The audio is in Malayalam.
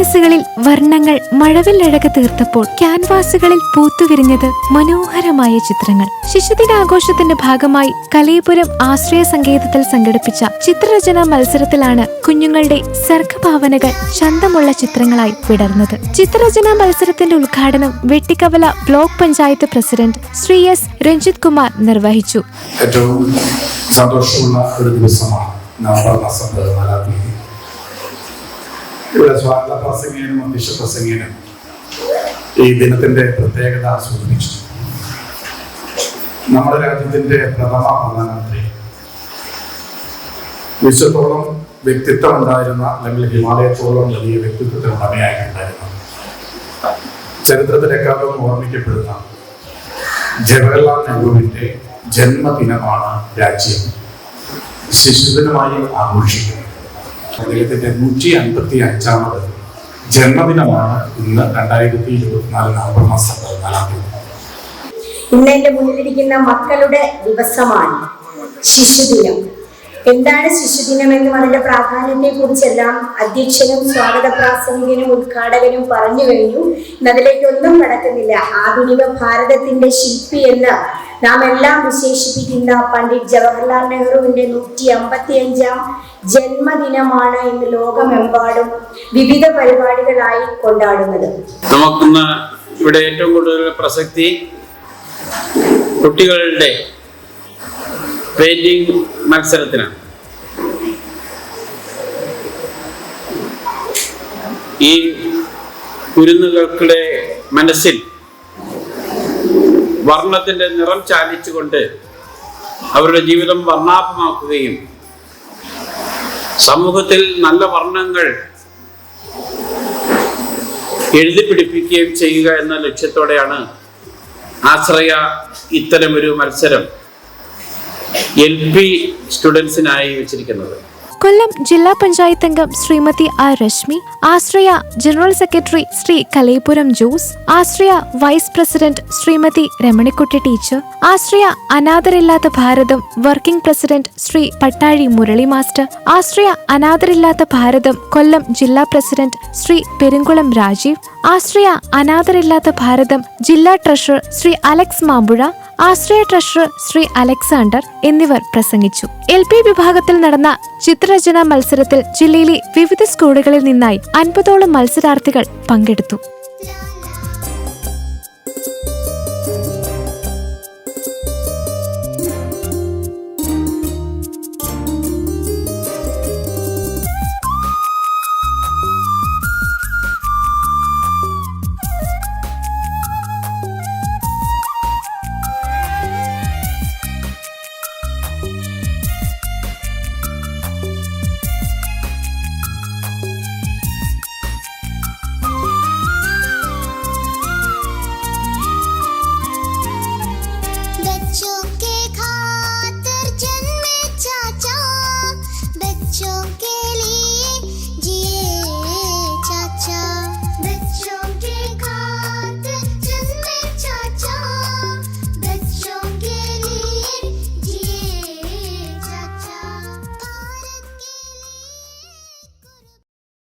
മനസ്സുകളിൽ വർണങ്ങൾ മഴവില്ലഴക തീർത്തപ്പോൾ ക്യാൻവാസുകളിൽ പൂത്തുവിരിഞ്ഞത് മനോഹരമായ ചിത്രങ്ങൾ. ശിശുദിനാഘോഷത്തിന്റെ ഭാഗമായി കലയപുരം ആശ്രയ സംഗീതത്തിൽ സംഘടിപ്പിച്ച ചിത്രരചനാ മത്സരത്തിലാണ് കുഞ്ഞുങ്ങളുടെ സർഗഭാവനകൾ ചന്തമുള്ള ചിത്രങ്ങളായി വിടർന്നത്. ചിത്രരചനാ മത്സരത്തിന്റെ ഉദ്ഘാടനം Vettikkavala block panchayat president Shri S. Ranjith Kumar നിർവഹിച്ചു. ഏറ്റവും സന്തോഷമുള്ള ഒരു ദിവസമാണ് നവംബർ മാസം പതിനാലാം തീയതി ഇവിടെ സ്വാഗത പ്രസംഗീനും അധ്യക്ഷ പ്രസംഗീനും ഈ ദിനത്തിന്റെ പ്രത്യേകത സൂചിപ്പിച്ചു. നമ്മുടെ രാജ്യത്തിന്റെ പ്രഥമ പ്രധാനമന്ത്രി. വിശ്വത്തോളം വ്യക്തിത്വം ഉണ്ടായിരുന്ന അല്ലെങ്കിൽ ഹിമാലയത്തോളം വലിയ വ്യക്തിത്വത്തിന് ഉടമയായിട്ടുണ്ടായിരുന്ന ചരിത്രത്തിലേക്കാളും ഓർമ്മിക്കപ്പെടുന്ന ജവഹർലാൽ നെഹ്റുവിന്റെ ജന്മദിനമാണ് രാജ്യം ശിശുദിനമായി ആഘോഷിക്കുന്നത്. അദ്ദേഹത്തിന്റെ നൂറ്റി അൻപത്തി അഞ്ചാമത് ജന്മദിനമാണ് ഇന്ന് രണ്ടായിരത്തി ഇരുപത്തിനാല് നവംബർ മാസം പതിനാലാം തീയതി. ഇന്ന് എന്റെ മുന്നിലിരിക്കുന്ന മക്കളുടെ ദിവസമാണ് ശിശുദിനം. എന്താണ് ശിശുദിനം എന്നും അതിന്റെ പ്രാധാന്യത്തെ കുറിച്ചെല്ലാം അധ്യക്ഷനും സ്വാഗത പ്രാസംഗികനും ഉദ്ഘാടകനും പറഞ്ഞു കഴിഞ്ഞു. ഇന്ന് അതിലേക്കൊന്നും കടക്കുന്നില്ല ആധുനിക ഭാരതത്തിന്റെ ശില്പി എന്ന് നാം എല്ലാം വിശേഷിപ്പിക്കുന്ന പണ്ഡിറ്റ് ജവഹർലാൽ നെഹ്റുവിന്റെ നൂറ്റി അമ്പത്തി അഞ്ചാം ജന്മദിനമാണ് ഇന്ന് ലോകമെമ്പാടും വിവിധ പരിപാടികളായി കൊണ്ടാടുന്നത്. നമുക്കിന്ന് ഇവിടെ ഏറ്റവും കൂടുതൽ പ്രസക്തി കുട്ടികളുടെ പെയിന്റിംഗ് മത്സരത്തിനാണ്. ഈ കുരുന്നുകൾക്കുടെ മനസ്സിൽ വർണത്തിന്റെ നിറം ചാലിച്ചുകൊണ്ട് അവരുടെ ജീവിതം വർണാഭമാക്കുകയും സമൂഹത്തിൽ നല്ല വർണങ്ങൾ എഴുതി പിടിപ്പിക്കുകയും ചെയ്യുക എന്ന ലക്ഷ്യത്തോടെയാണ് ആശ്രയ ഇത്തരമൊരു മത്സരം എൽ പി സ്റ്റുഡൻസിനായി വെച്ചിരിക്കുന്നത്. കൊല്ലം ജില്ലാ പഞ്ചായത്ത് അംഗം Shrimati R Reshmi Ashraya general secretary Shri Kalaipuram Jose Ashraya vice president Shrimati Ramanikutty teacher Ashraya അനാഥരില്ലാത്ത Bharatham working president Shri Pattazhi Murali master Ashraya അനാഥരില്ലാത്ത Bharatham Kollam ജില്ലാ പ്രസിഡന്റ് ശ്രീ പെരുങ്കുളം രാജീവ് ആശ്രയ അനാഥരില്ലാത്ത ഭാരതം ജില്ലാ treasurer Shri Alex Mambuzha Ashraya treasurer Shri Alexander എന്നിവർ പ്രസംഗിച്ചു. എൽ പി വിഭാഗത്തിൽ നടന്ന ചിത്രരചനാ മത്സരത്തിൽ ജില്ലയിലെ വിവിധ സ്കൂളുകളിൽ നിന്നായി അൻപതോളം മത്സരാർത്ഥികൾ പങ്കെടുത്തു.